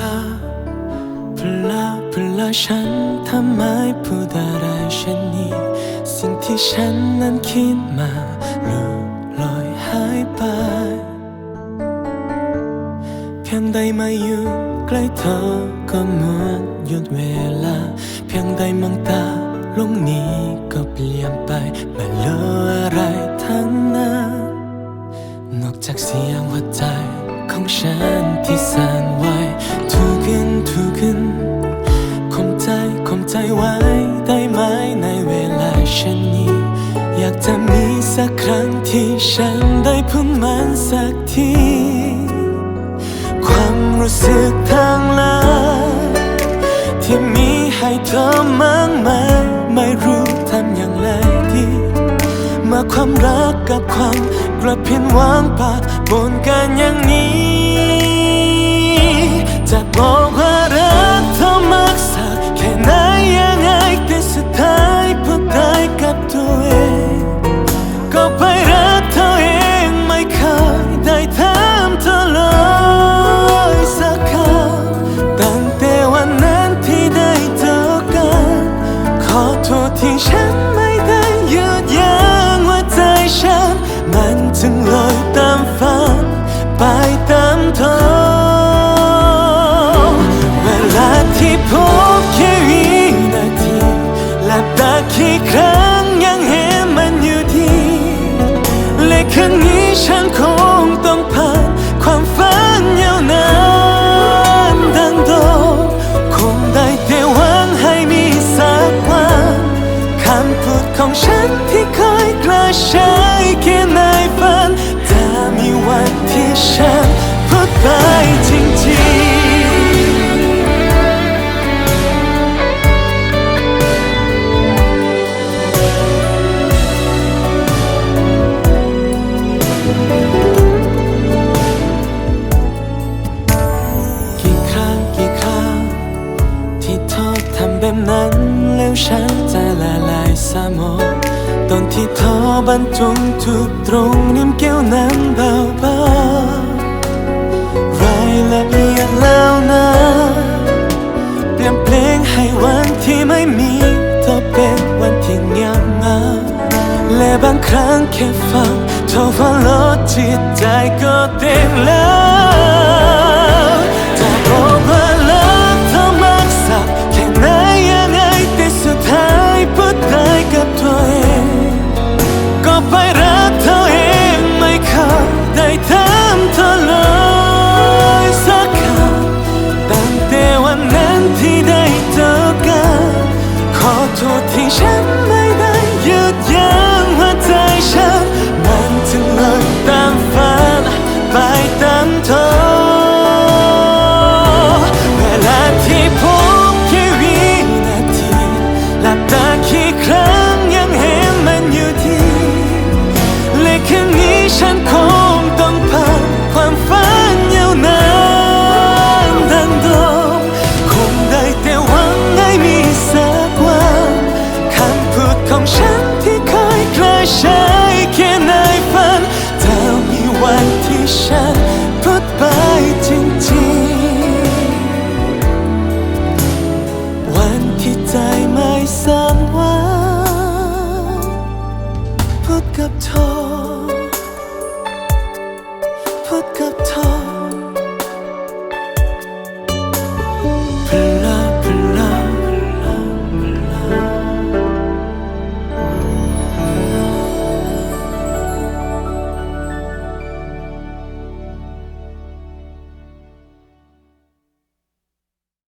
ลาพลาพลาพลาฉันทำไมพูดอะไรเช่นนี้ สิ่งที่ฉันนั้นคิดมาลุลอยหายไปเพียงใดมาอยู่ใกล้เธอก็เหมือนหยุดเวลา เพียงใดมองตาลงนี้ก็เปลี่ยนไปไม่เหลืออะไรทั้งนั้นนอกจากเสียงหัวใจ ของฉันที่สั่นไหวทุกขึ้นทุกขึ้นคมใจคมใจไว้ได้ไหมในเวลาเช่นนี้ อยากจะมีสักครั้งที่ฉันได้พูดมันสักที ความรู้สึกทางลับที่มีให้เธอมากมาย ความรักกับความกระเพียนวางปากบนกันอย่างนี้ ลับตากี่ครั้งยังเห็นมันอยู่ดีและคืนนี้ฉันคงต้องผ่านความฝันยาวนานดังโดคงได้แต่หวังให้มีสักวันคำพูดของฉันที่เคยกล้าใช้แค่ในฝันจะมีวันที่ฉันพูดไป ที่เธอทำแบบนั้น แล้วฉันจะละลายสมองตอนที่เธอบรรจงทุกตรงนิ่มแก้วนั้นเบาๆรายละเอียดแล้วนะเปลี่ยนเพลงให้วันที่ไม่มีเธอเป็นวันที่เงียบเงาและบางครั้งแค่ฟังเธอว่าลดจิตใจก็ 같아 붓 같아.